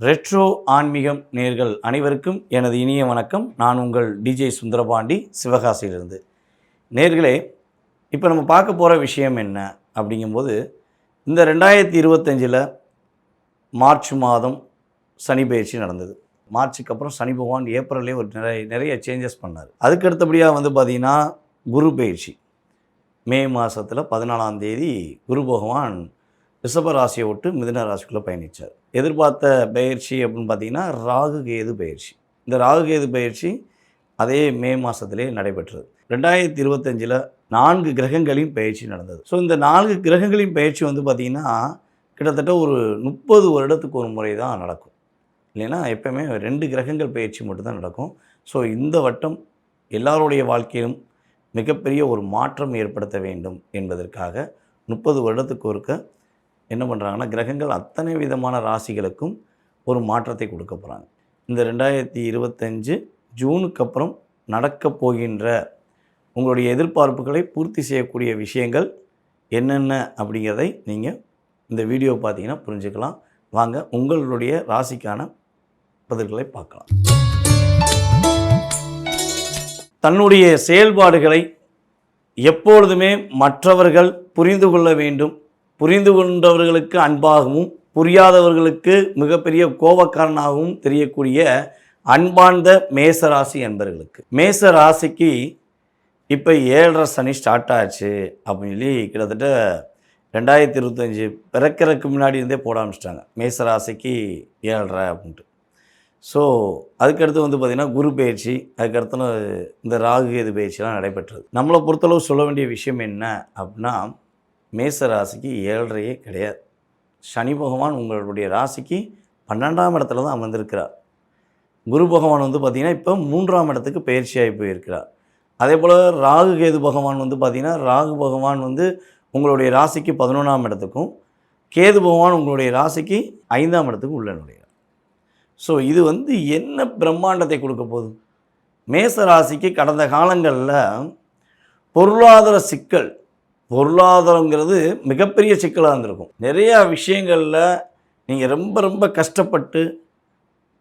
Retro ஆன்மீகம் நேர்கள் அனைவருக்கும் எனது இனிய வணக்கம். நான் உங்கள் டிஜே சுந்தரபாண்டி சிவகாசியிலிருந்து. நேர்களே இப்போ நம்ம பார்க்க போகிற விஷயம் என்ன அப்படிங்கும்போது இந்த ரெண்டாயிரத்தி இருபத்தஞ்சில் மார்ச் மாதம் சனி பயிற்சி நடந்தது. மார்ச்சுக்கு அப்புறம் சனி பகவான் ஏப்ரல்லே ஒரு நிறைய நிறைய சேஞ்சஸ் பண்ணார். அதுக்கு அடுத்தபடியாக வந்து பார்த்திங்கன்னா குரு பயிற்சி. மே மாதத்தில் பதினாலாம் தேதி குரு பகவான் ரிஷப ராசியை விட்டு மிதுன ராசிக்குள்ளே பயணித்தார் எதிர்பார்த்த பயிற்சி அப்படின்னு பார்த்தீங்கன்னா ராகு கேது பயிற்சி இந்த ராகு கேது பயிற்சி அதே மே மாதத்திலே நடைபெற்றது. ரெண்டாயிரத்தி இருபத்தஞ்சில் நான்கு கிரகங்களின் பயிற்சி நடந்தது. ஸோ இந்த நான்கு கிரகங்களின் பயிற்சி வந்து பார்த்திங்கன்னா கிட்டத்தட்ட ஒரு முப்பது வருடத்துக்கு ஒரு முறை தான் நடக்கும். இல்லைன்னா எப்போயுமே ரெண்டு கிரகங்கள் பயிற்சி மட்டும்தான் நடக்கும். ஸோ இந்த வட்டம் எல்லாருடைய வாழ்க்கையிலும் மிகப்பெரிய ஒரு மாற்றம் ஏற்படுத்த வேண்டும் என்பதற்காக முப்பது வருடத்துக்கு ஒருக்க என்ன பண்ணுறாங்கன்னா கிரகங்கள் அத்தனை விதமான ராசிகளுக்கும் ஒரு மாற்றத்தை கொடுக்க போகிறாங்க இந்த ரெண்டாயிரத்தி இருபத்தஞ்சு ஜூனுக்கு அப்புறம் நடக்கப் போகின்ற உங்களுடைய எதிர்பார்ப்புகளை பூர்த்தி செய்யக்கூடிய விஷயங்கள் என்னென்ன அப்படிங்கிறதை நீங்கள் இந்த வீடியோ பார்த்தீங்கன்னா புரிஞ்சுக்கலாம். வாங்க உங்களுடைய ராசிக்கான பதில்களை பார்க்கலாம். தன்னுடைய செயல்பாடுகளை எப்பொழுதுமே மற்றவர்கள் புரிந்து கொள்ள வேண்டும். புரிந்து கொண்டவர்களுக்கு அன்பாகவும் புரியாதவர்களுக்கு மிகப்பெரிய கோபக்காரனாகவும் தெரியக்கூடிய அன்பார்ந்த மேசராசி என்பர்களுக்கு மேச ராசிக்கு இப்போ ஏழரை சனி ஸ்டார்ட் ஆச்சு அப்படின்னு சொல்லி கிட்டத்தட்ட ரெண்டாயிரத்தி இருபத்தஞ்சி பிறக்கிறதுக்கு முன்னாடி இருந்தே போட ஆரம்பிச்சிட்டாங்க. மேச ராசிக்கு ஏழரை அப்படின்ட்டு. ஸோ அதுக்கடுத்து வந்து பார்த்திங்கன்னா குரு பயிற்சி அதுக்கடுத்து இந்த ராகு எது பயிற்சிலாம் நடைபெற்றது. நம்மளை பொறுத்தளவு சொல்ல வேண்டிய விஷயம் என்ன அப்படின்னா மேச ராசிக்கு ஏழரையே கிடையாது. சனி பகவான் உங்களுடைய ராசிக்கு பன்னெண்டாம் இடத்துல தான் அமர்ந்திருக்கிறார். குரு பகவான் வந்து பார்த்திங்கன்னா இப்போ மூன்றாம் இடத்துக்கு பயிற்சியாகி போயிருக்கிறார். அதே போல் ராகு கேது பகவான் வந்து பார்த்திங்கன்னா ராகு பகவான் வந்து உங்களுடைய ராசிக்கு பதினொன்றாம் இடத்துக்கும் கேது பகவான் உங்களுடைய ராசிக்கு ஐந்தாம் இடத்துக்கும் உள்ள நுழைகிறார். ஸோ இது வந்து என்ன பிரம்மாண்டத்தை கொடுக்க போகுது? மேச ராசிக்கு கடந்த காலங்களில் பொருளாதார சிக்கல் பொருளாதாரங்கிறது மிகப்பெரிய சிக்கலாக இருந்திருக்கும். நிறையா விஷயங்களில் நீங்கள் ரொம்ப ரொம்ப கஷ்டப்பட்டு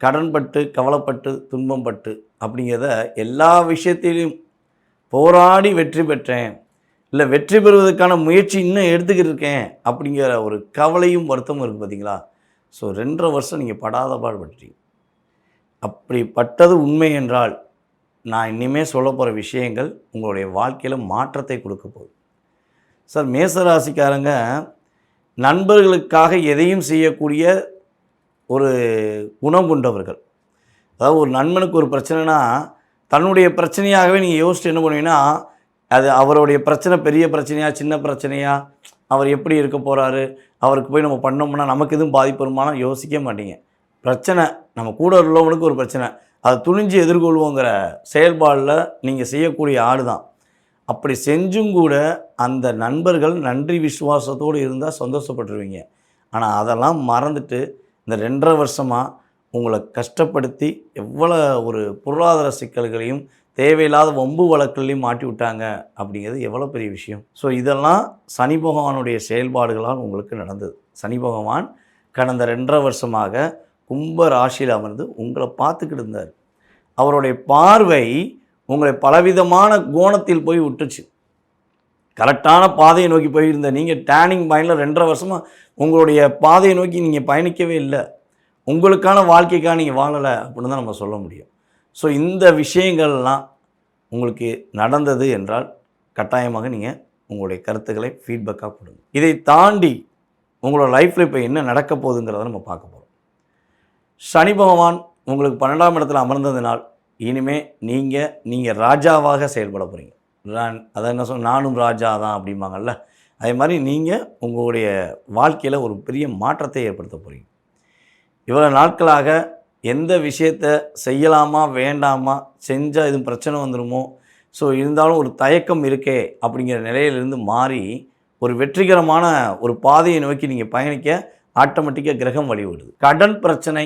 கடன்பட்டு கவலைப்பட்டு துன்பப்பட்டு அப்படிங்கிறத எல்லா விஷயத்திலையும் போராடி வெற்றி பெற்றேன். இல்லை வெற்றி பெறுவதற்கான முயற்சி இன்னும் எடுத்துக்கிட்டு இருக்கேன் அப்படிங்கிற ஒரு கவலையும் வருத்தமும் இருக்குது பார்த்தீங்களா ஸோ ரெண்டரை வருஷம் நீங்கள் படாத பாடுபட்டீங்க அப்படி பட்டது உண்மை என்றால் நான் இனிமேல் சொல்ல போகிற விஷயங்கள் உங்களுடைய வாழ்க்கையில் மாற்றத்தை கொடுக்க போகுது. சார் மேசராசிக்காரங்க நண்பர்களுக்காக எதையும் செய்யக்கூடிய ஒரு குணம் கொண்டவர்கள். அதாவது ஒரு நண்பனுக்கு ஒரு பிரச்சனைனா தன்னுடைய பிரச்சனையாகவே நீங்கள் யோசிச்சு என்ன பண்ணுவீங்கன்னா அது அவருடைய பிரச்சனை பெரிய பிரச்சனையா சின்ன பிரச்சனையா அவர் எப்படி இருக்க போகிறாரு அவருக்கு போய் நம்ம பண்ணோம்னா நமக்கு எதுவும் பாதிப்பு வருமானம் யோசிக்க மாட்டீங்க. பிரச்சனை நம்ம கூட உள்ளவனுக்கு ஒரு பிரச்சனை. அதை துணிஞ்சு எதிர்கொள்வோங்கிற செயல்பாடில் நீங்கள் செய்யக்கூடிய ஆடு தான் அப்படி செஞ்சும் கூட அந்த நண்பர்கள் நன்றி விசுவாசத்தோடு இருந்தால் சந்தோஷப்பட்டுருவீங்க. ஆனால் அதெல்லாம் மறந்துட்டு இந்த ரெண்டரை வருஷமாக உங்களை கஷ்டப்படுத்தி எவ்வளோ ஒரு பொருளாதார சிக்கல்களையும் தேவையில்லாத வம்பு வழக்குகளையும் மாட்டி விட்டாங்க அப்படிங்கிறது எவ்வளோ பெரிய விஷயம். ஸோ இதெல்லாம் சனி பகவானுடைய செயல்பாடுகளால் உங்களுக்கு நடந்தது. சனி பகவான் கடந்த ரெண்டரை வருஷமாக கும்ப ராசியில் அமர்ந்து உங்களை பார்த்துக்கிட்டு இருந்தார். அவருடைய பார்வை உங்களை பலவிதமான கோணத்தில் போய் விட்டுச்சு. கரெக்டான பாதையை நோக்கி போயிருந்த நீங்கள் டேனிங் பாயிண்டில் ரெண்டரை வருஷமாக உங்களுடைய பாதையை நோக்கி நீங்கள் பயணிக்கவே இல்லை. உங்களுக்கான வாழ்க்கைக்காக நீங்கள் வாழலை அப்படின்னு தான் நம்ம சொல்ல முடியும். ஸோ இந்த விஷயங்கள்லாம் உங்களுக்கு நடந்தது என்றால் கட்டாயமாக நீங்கள் உங்களுடைய கருத்துக்களை ஃபீட்பேக்காக கொடுங்க. இதை தாண்டி உங்களோட லைஃப்பில் இப்போ என்ன நடக்க போகுதுங்கிறத நம்ம பார்க்க போகிறோம் சனி பகவான் உங்களுக்கு பன்னெண்டாம் இடத்துல அமர்ந்ததினால் இனிமேல் நீங்கள் நீங்கள் ராஜாவாக செயல்பட போகிறீங்க நான் அதை என்ன சொல் நானும் ராஜா தான் அப்படிம்பாங்கல்ல? அதே மாதிரி நீங்கள் உங்களுடைய வாழ்க்கையில் ஒரு பெரிய மாற்றத்தை ஏற்படுத்த போகிறீங்க இவ்வளோ நாட்களாக எந்த விஷயத்தை செய்யலாமா வேண்டாமா செஞ்சால் எதுவும் பிரச்சனை வந்துடுமோ ஸோ இருந்தாலும் ஒரு தயக்கம் இருக்கே அப்படிங்கிற நிலையிலிருந்து மாறி ஒரு வெற்றிகரமான ஒரு பாதையை நோக்கி நீங்கள் பயணிக்க ஆட்டோமேட்டிக்காக கிரகம் வழிவிடுது. கடன் பிரச்சனை.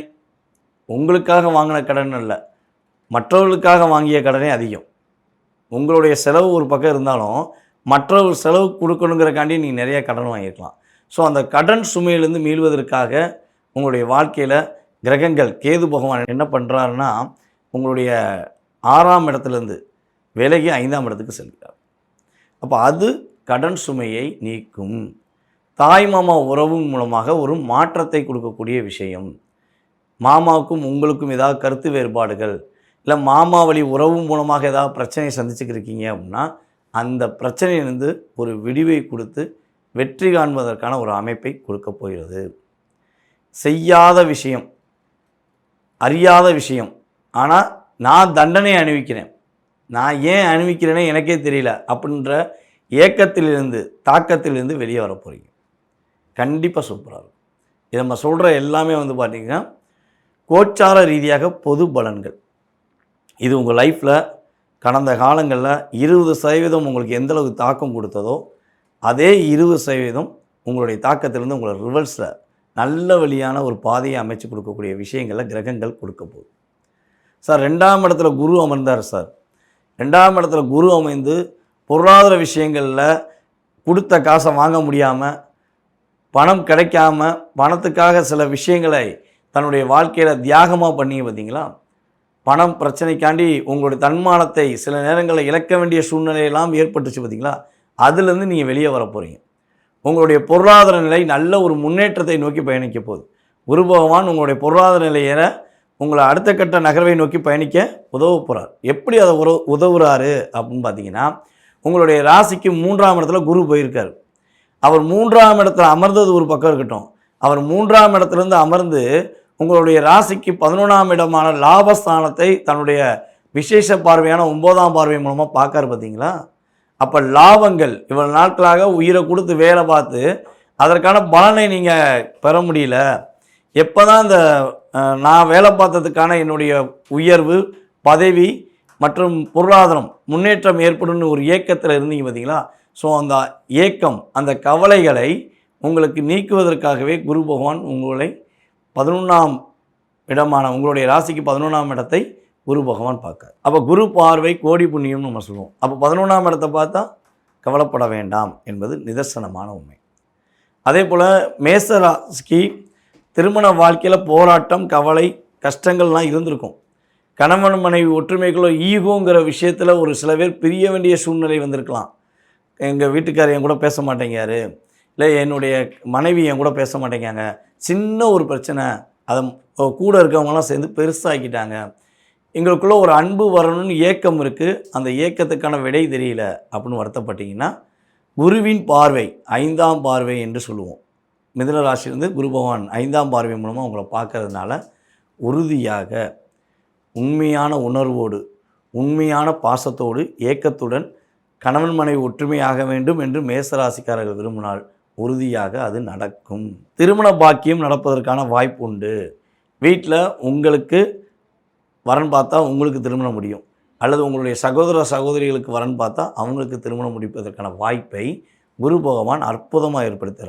உங்களுக்காக வாங்கின கடன் இல்லை மற்றவர்களுக்காக வாங்கிய கடனே அதிகம். உங்களுடைய செலவு ஒரு பக்கம் இருந்தாலும் மற்றவர்கள் செலவு கொடுக்கணுங்கிறக்காண்டி நீங்கள் நிறைய கடன் வாங்கியிருக்கலாம். ஸோ அந்த கடன் சுமையிலேருந்து மீள்வதற்காக உங்களுடைய வாழ்க்கையில் கிரகங்கள் கேது பகவான் என்ன பண்ணுறாருன்னா உங்களுடைய ஆறாம் இடத்துலேருந்து விலகி ஐந்தாம் இடத்துக்கு செல்கிறார். அப்போ அது கடன் சுமையை நீக்கும். தாய் மாமா உறவு மூலமாக ஒரு மாற்றத்தை கொடுக்கக்கூடிய விஷயம். மாமாவுக்கும் உங்களுக்கும் ஏதாவது கருத்து வேறுபாடுகள் இல்லை மாமா வழி உறவு மூலமாக ஏதாவது பிரச்சனையை சந்திச்சுக்கிருக்கீங்க அப்படின்னா அந்த பிரச்சனையிலிருந்து ஒரு விடிவை கொடுத்து வெற்றி காண்பதற்கான ஒரு அமைப்பை கொடுக்க போகிறது. செய்யாத விஷயம் அறியாத விஷயம். ஆனால் நான் தண்டனை அணிவிக்கிறேன். நான் ஏன் அணிவிக்கிறேனே எனக்கே தெரியல அப்படின்ற ஏக்கத்திலிருந்து தாக்கத்திலிருந்து வெளியே வர போகிறீங்க கண்டிப்பாக சூப்பராக இருக்கும். இதை நம்ம சொல்கிற எல்லாமே வந்து பார்த்திங்கன்னா கோச்சார ரீதியாக பொது பலன்கள். இது உங்கள் லைஃப்பில் கடந்த காலங்களில் இருபது சதவீதம் உங்களுக்கு எந்தளவுக்கு தாக்கம் கொடுத்ததோ அதே இருபது சதவீதம் உங்களுடைய தாக்கத்திலிருந்து உங்களை ரிவர்ஸில் நல்ல வழியான ஒரு பாதையை அமைச்சு கொடுக்கக்கூடிய விஷயங்களை கிரகங்கள் கொடுக்க போகுது. சார் ரெண்டாம் இடத்துல குரு அமர்ந்தார் சார். ரெண்டாம் இடத்துல குரு அமைந்து பொருளாதார விஷயங்களில் கொடுத்த காசை வாங்க முடியாமல் பணம் கிடைக்காம பணத்துக்காக சில விஷயங்களை தன்னுடைய வாழ்க்கையில் தியாகமாக பண்ணி பார்த்தீங்களா? பணம் பிரச்சனைக்காண்டி உங்களுடைய தன்மானத்தை சில நேரங்களில் இழக்க வேண்டிய சூழ்நிலையெல்லாம் ஏற்பட்டுச்சு பார்த்தீங்களா? அதுலேருந்து நீங்கள் வெளியே வர போகிறீங்க. உங்களுடைய பொருளாதார நிலை நல்ல ஒரு முன்னேற்றத்தை நோக்கி பயணிக்க போகுது. குரு பகவான் உங்களுடைய பொருளாதார நிலையை உங்களை அடுத்த கட்ட நகர்வை நோக்கி பயணிக்க உதவ போகிறார். எப்படி அதை உற உதவுறாரு அப்படின்னு பார்த்தீங்கன்னா உங்களுடைய ராசிக்கு மூன்றாம் இடத்துல குரு போயிருக்கார். அவர் மூன்றாம் இடத்துல அமர்ந்தது ஒரு பக்கம் இருக்கட்டும். அவர் மூன்றாம் இடத்துலேருந்து அமர்ந்து உங்களுடைய ராசிக்கு பதினொன்றாம் இடமான லாபஸ்தானத்தை தன்னுடைய விசேஷ பார்வையான ஒம்போதாம் பார்வை மூலமாக பார்க்காரு பார்த்தீங்களா? அப்போ லாபங்கள் இவ்வளவு நாட்களாக உயிரை கொடுத்து வேலை பார்த்து அதற்கான பலனை நீங்கள் பெற முடியல. எப்போ தான் இந்த நான் வேலை பார்த்ததுக்கான என்னுடைய உயர்வு பதவி மற்றும் பொருளாதாரம் முன்னேற்றம் ஏற்படும்னு ஒரு இயக்கத்தில் இருந்தீங்க பார்த்தீங்களா? ஸோ அந்த ஏக்கம் அந்த கவலைகளை உங்களுக்கு நீக்குவதற்காகவே குரு பகவான் உங்களை பதினொன்றாம் இடமான உங்களுடைய ராசிக்கு பதினொன்றாம் இடத்தை குரு பகவான் பார்க்க அப்போ குரு பார்வை கோடி புண்ணியம்னு நம்ம சொல்லுவோம். அப்போ பதினொன்றாம் இடத்தை பார்த்தா கவலைப்பட வேண்டாம் என்பது நிதர்சனமான உண்மை. அதே போல் மேச ராசிக்கு திருமண வாழ்க்கையில் போராட்டம் கவலை கஷ்டங்கள்லாம் இருந்திருக்கும். கணவன் மனைவி ஒற்றுமைகளோ ஈகோங்கிற விஷயத்தில் ஒரு சில பேர் பிரிய வேண்டிய சூழ்நிலை வந்திருக்கலாம். எங்கள் வீட்டுக்காரர் என் கூட பேச மாட்டேங்காரு இல்லை என்னுடைய மனைவி என் கூட பேச மாட்டேங்காங்க சின்ன ஒரு பிரச்சனை. அதை கூட இருக்கவங்களாம் சேர்ந்து பெருசாக்கிட்டாங்க. எங்களுக்குள்ளே ஒரு அன்பு வரணும்னு ஏக்கம் இருக்குது அந்த ஏக்கத்துக்கான விடை தெரியல அப்படின்னு வருத்தப்பட்டிங்கன்னா குருவின் பார்வை ஐந்தாம் பார்வை என்று சொல்லுவோம். மிதன ராசியிலிருந்து குரு பகவான் ஐந்தாம் பார்வை மூலமாக உங்களை பார்க்கறதுனால உறுதியாக உண்மையான உணர்வோடு உண்மையான பாசத்தோடு ஏக்கத்துடன் கணவன் மனைவி ஒற்றுமையாக வேண்டும் என்று மேசராசிக்காரர்கள் விரும்பினால் உறுதியாக அது நடக்கும். திருமண பாக்கியம் நடப்பதற்கான வாய்ப்பு உண்டு. வீட்டில் உங்களுக்கு வரன் பார்த்தா உங்களுக்கு திருமணம் முடியும். அல்லது உங்களுடைய சகோதர சகோதரிகளுக்கு வரன் பார்த்தா அவங்களுக்கு திருமணம் முடிப்பதற்கான வாய்ப்பை குரு பகவான் அற்புதமாக ஏற்படுத்தி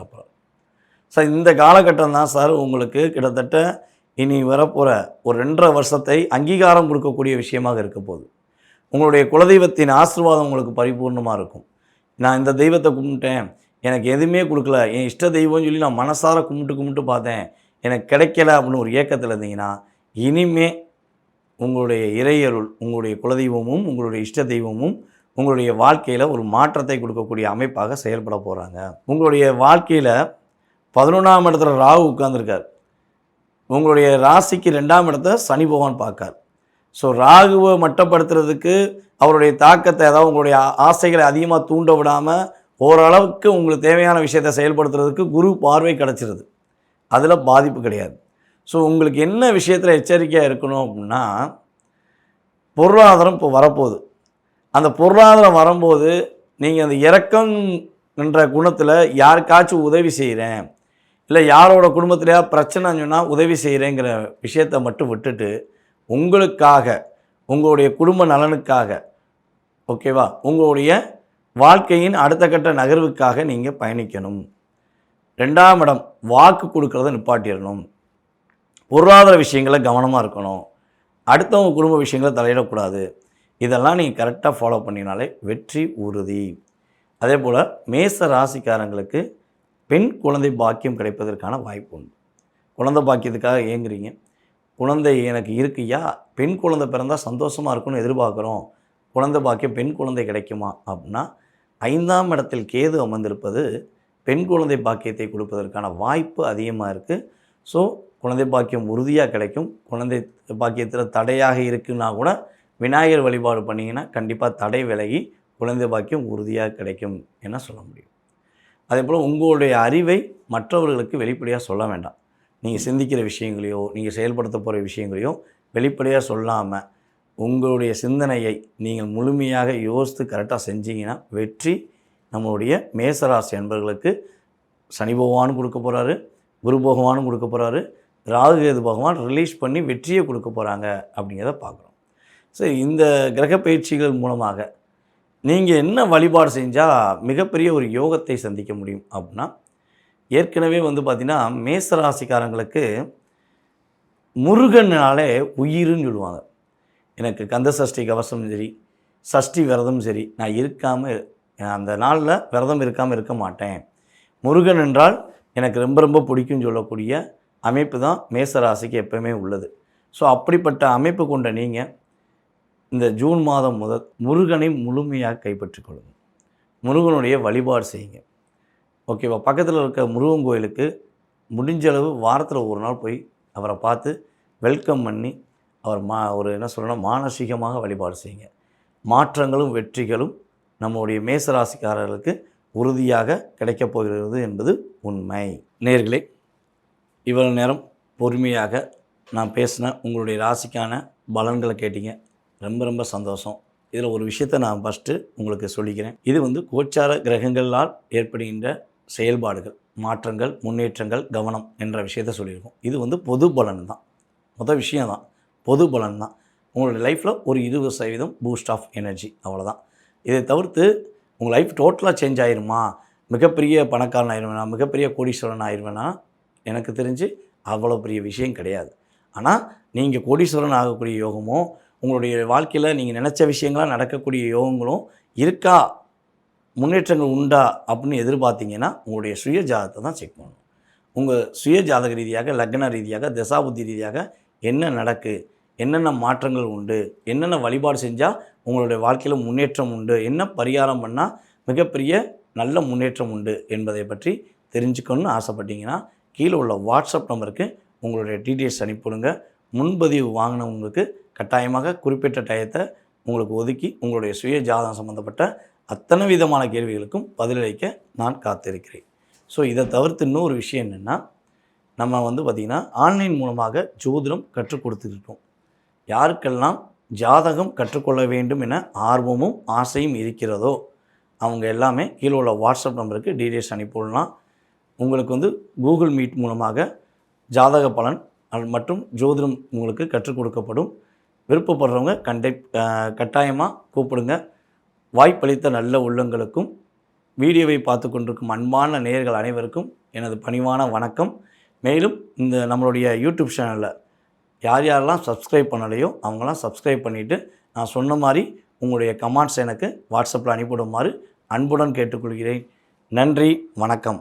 சார் இந்த காலகட்டம் தான் சார் உங்களுக்கு கிட்டத்தட்ட இனி வரப்போகிற ஒரு ரெண்டரை வருஷத்தை அங்கீகாரம் கொடுக்கக்கூடிய விஷயமாக இருக்க போகுது. உங்களுடைய குலதெய்வத்தின் ஆசீர்வாதம் உங்களுக்கு பரிபூர்ணமாக இருக்கும். நான் இந்த தெய்வத்தை கும்பிட்டேன். எனக்கு எதுவுமே கொடுக்கல. என் இஷ்ட தெய்வம்னு சொல்லி நான் மனசார கும்பிட்டு கும்பிட்டு பார்த்தேன். எனக்கு கிடைக்கல அப்படின்னு ஒரு ஏக்கத்தில் இருந்தீங்கன்னா இனிமே உங்களுடைய இறையருள் உங்களுடைய குலதெய்வமும் உங்களுடைய இஷ்ட தெய்வமும் உங்களுடைய வாழ்க்கையில் ஒரு மாற்றத்தை கொடுக்கக்கூடிய அமைப்பாக செயல்பட போகிறாங்க உங்களுடைய வாழ்க்கையில் பதினொன்றாம் இடத்துல ராகு உட்கார்ந்துருக்கார். உங்களுடைய ராசிக்கு ரெண்டாம் இடத்த சனி பகவான் பார்க்கார். ஸோ ராகுவை மட்டப்படுத்துறதுக்கு அவருடைய தாக்கத்தை அதாவது உங்களுடைய ஆசைகளை அதிகமாக தூண்ட விடாமல் ஓரளவுக்கு உங்களுக்கு தேவையான விஷயத்தை செயல்படுத்துறதுக்கு குரு பார்வை கிடச்சிருது. அதில் பாதிப்பு கிடையாது. ஸோ உங்களுக்கு என்ன விஷயத்தில் எச்சரிக்கையாக இருக்கணும் அப்படின்னா பொருளாதாரம் இப்போ வரப்போகுது. அந்த பொருளாதாரம் வரும்போது நீங்கள் அந்த இறக்கம் என்ற குணத்தில் யாருக்காச்சும் உதவி செய்கிறேன் இல்லை யாரோட குடும்பத்திலையா பிரச்சனைன்னு சொன்னால் உதவி செய்கிறேங்கிற விஷயத்தை மட்டும் விட்டுட்டு உங்களுக்காக உங்களுடைய குடும்ப நலனுக்காக ஓகேவா உங்களுடைய வாழ்க்கையின் அடுத்த கட்ட நகர்வுக்காக நீங்கள் பயணிக்கணும். ரெண்டாம் இடம் வாக்கு கொடுக்கறத நிப்பாட்டிடணும். பொருளாதார விஷயங்களை கவனமாக இருக்கணும். அடுத்தவங்க குடும்ப விஷயங்களை தலையிடக்கூடாது. இதெல்லாம் நீங்கள் கரெக்டாக ஃபாலோ பண்ணினாலே வெற்றி உறுதி. அதே போல் மேச ராசிக்காரங்களுக்கு பெண் குழந்தை பாக்கியம் கிடைப்பதற்கான வாய்ப்பு உண்டு. குழந்தை பாக்கியத்துக்காக ஏங்குறீங்க குழந்தை எனக்கு இருக்குயா? பெண் குழந்தை பிறந்தால் சந்தோஷமாக இருக்கும்னு எதிர்பார்க்குறோம். குழந்தை பாக்கியம் பெண் குழந்தை கிடைக்குமா? அப்படின்னா ஐந்தாம் இடத்தில் கேது அமர்ந்திருப்பது பெண் குழந்தை பாக்கியத்தை கொடுப்பதற்கான வாய்ப்பு அதிகமாக இருக்குது ஸோ குழந்தை பாக்கியம் உறுதியாக கிடைக்கும். குழந்தை பாக்கியத்தில் தடையாக இருக்குன்னா கூட விநாயகர் வழிபாடு பண்ணிங்கன்னா கண்டிப்பாக தடை விலகி குழந்தை பாக்கியம் உறுதியாக கிடைக்கும் என சொல்ல முடியும். அதே போல் உங்களுடைய அறிவை மற்றவர்களுக்கு வெளிப்படையாக சொல்ல வேண்டாம். நீங்கள் சிந்திக்கிற விஷயங்களையோ நீங்கள் செயல்படுத்த போகிற விஷயங்களையோ வெளிப்படையாக சொல்லாமல் உங்களுடைய சிந்தனையை நீங்கள் முழுமையாக யோசித்து கரெக்டாக செஞ்சீங்கன்னா வெற்றி நம்மளுடைய மேசராசி அன்பர்களுக்கு சனி பகவானும் கொடுக்க போகிறாரு குரு பகவானும் கொடுக்க போகிறாரு ராகுகேது பகவான் ரிலீஸ் பண்ணி வெற்றியை கொடுக்க போகிறாங்க அப்படிங்கிறத பார்க்குறோம். சரி இந்த கிரக பயிற்சிகள் மூலமாக நீங்கள் என்ன வழிபாடு செஞ்சால் மிகப்பெரிய ஒரு யோகத்தை சந்திக்க முடியும் அப்படின்னா ஏற்கனவே வந்து பார்த்திங்கன்னா மேசராசிக்காரங்களுக்கு முருகன்னாலே உயிருன்னு சொல்லுவாங்க. எனக்கு கந்த சஷ்டி கவசம் சரி சஷ்டி விரதம் சரி நான் இருக்காமல் அந்த நாளில் விரதம் இருக்காமல் இருக்க மாட்டேன். முருகன் என்றால் எனக்கு ரொம்ப ரொம்ப பிடிக்கும்னு சொல்லக்கூடிய அமைப்பு தான் மேசராசிக்கு எப்பவுமே உள்ளது. ஸோ அப்படிப்பட்ட அமைப்பு கொண்ட நீங்கள் இந்த ஜூன் மாதம் முதல் முருகனை முழுமையாக கைப்பற்றிக்கொள்ளுங்க முருகனுடைய வழிபாடு செய்யுங்க. ஓகேவா பக்கத்தில் இருக்க முருகன் கோயிலுக்கு முடிஞ்சளவு வாரத்தில் ஒரு நாள் போய் அவரை பார்த்து வெல்கம் பண்ணி அவர் மா ஒரு என்ன சொல்லணும் மானசீகமாக வழிபாடு செய்யுங்க. மாற்றங்களும் வெற்றிகளும் நம்முடைய மேசராசிக்காரர்களுக்கு உறுதியாக கிடைக்கப் போகிறது என்பது உண்மை. நேர்களே இவ்வளவு நேரம் பொறுமையாக நான் பேசின உங்களுடைய ராசிக்கான பலன்களை கேட்டீங்க. ரொம்ப ரொம்ப சந்தோஷம். இதில் ஒரு விஷயத்தை நான் ஃபஸ்ட்டு உங்களுக்கு சொல்லிக்கிறேன். இது வந்து கோச்சார கிரகங்களால் ஏற்படுகின்ற செயல்பாடுகள் மாற்றங்கள் முன்னேற்றங்கள் கவனம் என்ற விஷயத்த சொல்லியிருக்கோம். இது வந்து பொது பலன் தான். மொதல் விஷயம் தான் பொது பலன் தான் உங்களுடைய லைஃப்பில் ஒரு இருபது சதவீதம் பூஸ்ட் ஆஃப் எனர்ஜி அவ்வளோதான் இதை தவிர்த்து உங்கள் லைஃப் டோட்டலாக சேஞ்ச் ஆயிருமா? மிகப்பெரிய பணக்காரன் ஆயிடுவேனா மிகப்பெரிய கோடீஸ்வரன் ஆயிடுவேனா எனக்கு தெரிஞ்சு அவ்வளோ பெரிய விஷயம் கிடையாது. ஆனால் நீங்கள் கோடீஸ்வரன் ஆகக்கூடிய யோகமோ உங்களுடைய வாழ்க்கையில் நீங்கள் நினச்ச விஷயங்களாக நடக்கக்கூடிய யோகங்களும் இருக்கா? முன்னேற்றங்கள் உண்டா? அப்படின்னு எதிர்பார்த்தீங்கன்னா உங்களுடைய சுய ஜாதகத்தை தான் செக் பண்ணணும். உங்கள் சுய ஜாதக ரீதியாக லக்ன ரீதியாக தசாபுத்தி ரீதியாக என்ன நடக்குது என்னென்ன மாற்றங்கள் உண்டு? என்னென்ன வழிபாடு செஞ்சால் உங்களுடைய வாழ்க்கையில் முன்னேற்றம் உண்டு? என்ன பரிகாரம் பண்ணால் மிகப்பெரிய நல்ல முன்னேற்றம் உண்டு என்பதை பற்றி தெரிஞ்சுக்கணும்னு ஆசைப்பட்டீங்கன்னா கீழே உள்ள வாட்ஸ்அப் நம்பருக்கு உங்களுடைய டீட்டெயில்ஸ் அனுப்பிவிடுங்க. முன்பதிவு வாங்கினவங்களுக்கு கட்டாயமாக குறிப்பிட்ட டயத்தை உங்களுக்கு ஒதுக்கி உங்களுடைய சுய ஜாதகம் சம்மந்தப்பட்ட அத்தனை விதமான கேள்விகளுக்கும் பதிலளிக்க நான் காத்திருக்கிறேன். ஸோ இதை தவிர்த்து இன்னொரு விஷயம் என்னென்னா நம்ம வந்து பார்த்திங்கன்னா ஆன்லைன் மூலமாக ஜோதிடம் கற்றுக் கொடுத்துருக்கோம் யாருக்கெல்லாம் ஜாதகம் கற்றுக்கொள்ள வேண்டும் என ஆர்வமும் ஆசையும் இருக்கிறதோ அவங்க எல்லாமே கீழே உள்ள வாட்ஸ்அப் நம்பருக்கு டீடைல்ஸ் அனுப்பிவிடலாம். உங்களுக்கு வந்து கூகுள் மீட் மூலமாக ஜாதக பலன் மற்றும் ஜோதிடம் உங்களுக்கு கற்றுக் கொடுக்கப்படும். விருப்பப்படுறவங்க கண்டை கட்டாயமாக கூப்பிடுங்க. வாய்ப்பளித்த நல்ல உள்ளங்களுக்கும் வீடியோவை பார்த்து கொண்டிருக்கும் அன்பான நேயர்கள் அனைவருக்கும் எனது பணிவான வணக்கம். மேலும் இந்த நம்மளுடைய யூடியூப் சேனலில் யார் யாரெல்லாம் சப்ஸ்கிரைப் பண்ணலையோ அவங்களாம் சப்ஸ்கிரைப் பண்ணிவிட்டு நான் சொன்ன மாதிரி உங்களுடைய கமெண்ட்ஸ் எனக்கு வாட்ஸ்அப்பில் அனுப்பிவிடுமாறு அன்புடன் கேட்டுக்கொள்கிறேன். நன்றி வணக்கம்.